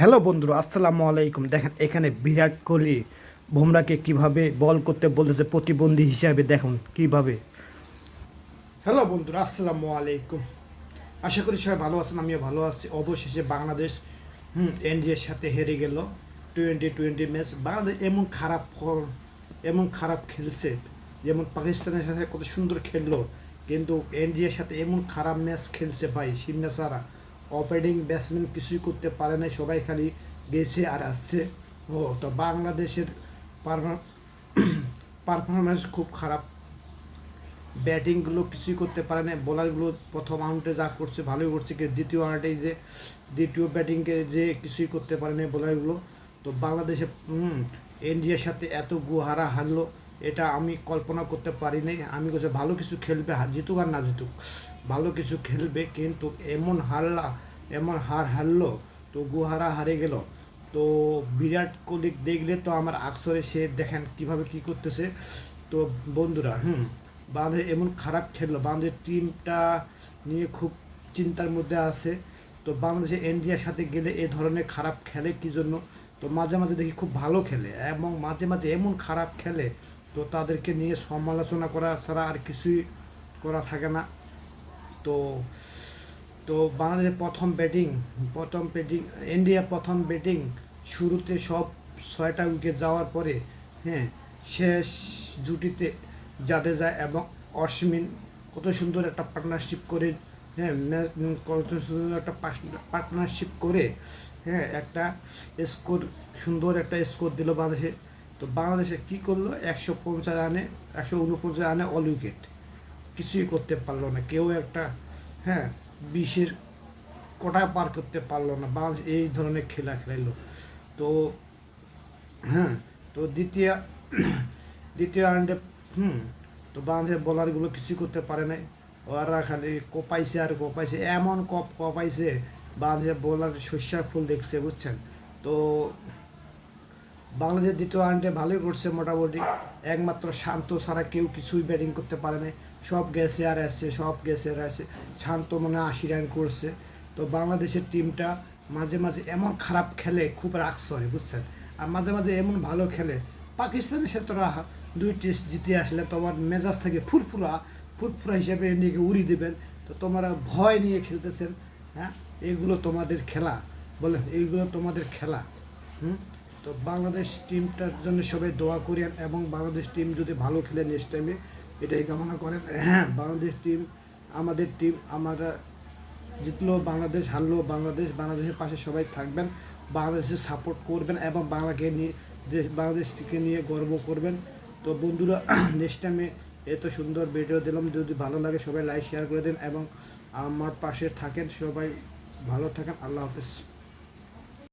Hello বন্ধুরা, আসসালামু আলাইকুম। দেখেন, এখানে বিরাট কোহলি বুমরাকে কীভাবে বল করতে বলতেছে প্রতিবন্ধী হিসাবে দেখুন, কীভাবে। হ্যালো বন্ধুরা, আসসালামু আলাইকুম। আশা করি সবাই ভালো আছেন, আমিও ভালো আছি। অবশেষে বাংলাদেশ, হুম ইন্ডিয়ার সাথে হেরে গেল। টোয়েন্টি টোয়েন্টি ম্যাচ, বাংলাদেশ এমন খারাপ এমন খারাপ খেলছে, যেমন পাকিস্তানের সাথে কত সুন্দর খেললো, কিন্তু ইন্ডিয়ার সাথে এমন খারাপ ম্যাচ খেলছে ভাই, সিমনা সারা। অপেনিং ব্যাটসম্যান কিছুই করতে পারে না সবাই খালি গেছে আর আসছে। ও, তো বাংলাদেশের পারফরমেন্স খুব খারাপ। ব্যাটিংগুলো কিছুই করতে পারে না বোলারগুলো প্রথম রাউন্ডে যা করছে, ভালোই করছে, কিন্তু দ্বিতীয় রাউন্ডে যে, দ্বিতীয় ব্যাটিংকে যে কিছুই করতে পারে না বোলারগুলো তো বাংলাদেশে ইন্ডিয়ার সাথে এত গুহারা হারলো, এটা আমি কল্পনা করতে পারি নাই। আমি বলছি ভালো কিছু খেলবে জিতুক আর না জিতুক। ভালো কিছু খেলবে, কিন্তু এমন হারলা এমন হার হারলো, তো গুহারা হারে গেল। তো বিরাট কোহলি দেখলে তো আমার আকসরে সে দেখেন কীভাবে কি করতেছে। তো বন্ধুরা, হুম, বাংলাদেশ এমন খারাপ খেললো, বাংলাদেশ টিমটা নিয়ে খুব চিন্তার মধ্যে আছে। তো বাংলাদেশে ইন্ডিয়ার সাথে গেলে এ ধরনের খারাপ খেলে কি জন্য? তো মাঝে মাঝে দেখি খুব ভালো খেলে এবং মাঝে মাঝে এমন খারাপ খেলে, তো তাদেরকে নিয়ে সমালোচনা করা ছাড়া আর কিছুই করা থাকে না। তো তো বাংলাদেশের প্রথম ব্যাটিং প্রথম ব্যাটিং ইন্ডিয়া প্রথম ব্যাটিং শুরুতে সব ছয়টা উইকেট যাওয়ার পরে হ্যাঁ শেষ জুটিতে জাদেজা এবং অশ্বিন কত সুন্দর একটা পার্টনারশিপ করে হ্যাঁ কত সুন্দর একটা পার্টনারশিপ করে হ্যাঁ একটা স্কোর সুন্দর একটা স্কোর দিল বাংলাদেশে। তো বাংলাদেশে কী করল? একশো পঞ্চাশ রানে, একশো উনপঞ্চাশ রানে অল উইকেট কিছুই করতে পারল না। কেউ একটা হ্যাঁ বিশের কোটা পার করতে পারল না। বাংলাদেশ এই ধরনের খেলা খেলাইলো। তো হ্যাঁ তো দ্বিতীয় দ্বিতীয় রাউন্ডে হুম, তো বাংলাদেশের বলারগুলো কিছুই করতে পারে নাই। ওরা খালি কোপাইছে আর কোপাইছে। এমন কপ কপাইছে বাংলাদেশের বোলার শস্যার ফুল দেখছে, বুঝছেন? তো বাংলাদেশের দ্বিতীয় রাউন্ডে ভালোই করছে মোটামুটি। একমাত্র শান্ত ছাড়া কেউ কিছুই ব্যাটিং করতে পারে না সব গেছে আর আসছে সব গেছে আর আসছে শান্ত মনে আশি রান করছে। তো বাংলাদেশের টিমটা মাঝে মাঝে এমন খারাপ খেলে, খুব রাগ সরে, বুঝছেন? আর মাঝে মাঝে এমন ভালো খেলে, পাকিস্তানের সাথে তোরা দুই টেস্ট জিতে আসলে তোমার মেজাজ থেকে ফুরফুরা ফুরফুরা হিসেবে ইন্ডিয়াকে উড়ি দেবেন। তো তোমরা ভয় নিয়ে খেলতেছেন হ্যাঁ? এগুলো তোমাদের খেলা বলে এইগুলো তোমাদের খেলা, হুম? তো বাংলাদেশ টিমটার জন্য সবাই দোয়া করেন এবং বাংলাদেশ টিম যদি ভালো খেলে নেক্সট টাইমে এটাই কামনা করেন। হ্যাঁ বাংলাদেশ টিম আমাদের টিম আমরা জিতলো, বাংলাদেশ হারলো, বাংলাদেশ, বাংলাদেশের পাশে সবাই থাকবেন, বাংলাদেশের সাপোর্ট করবেন এবং বাংলাকে নিয়ে, দেশ, বাংলাদেশকে নিয়ে গর্ব করবেন। তো বন্ধুরা নেক্সট টাইমে এত সুন্দর ভিডিও দিলাম। যদি ভালো লাগে সবাই লাইক শেয়ার করে দিন এবং আমার পাশে থাকেন, সবাই ভালো থাকেন। আল্লাহ হাফেজ।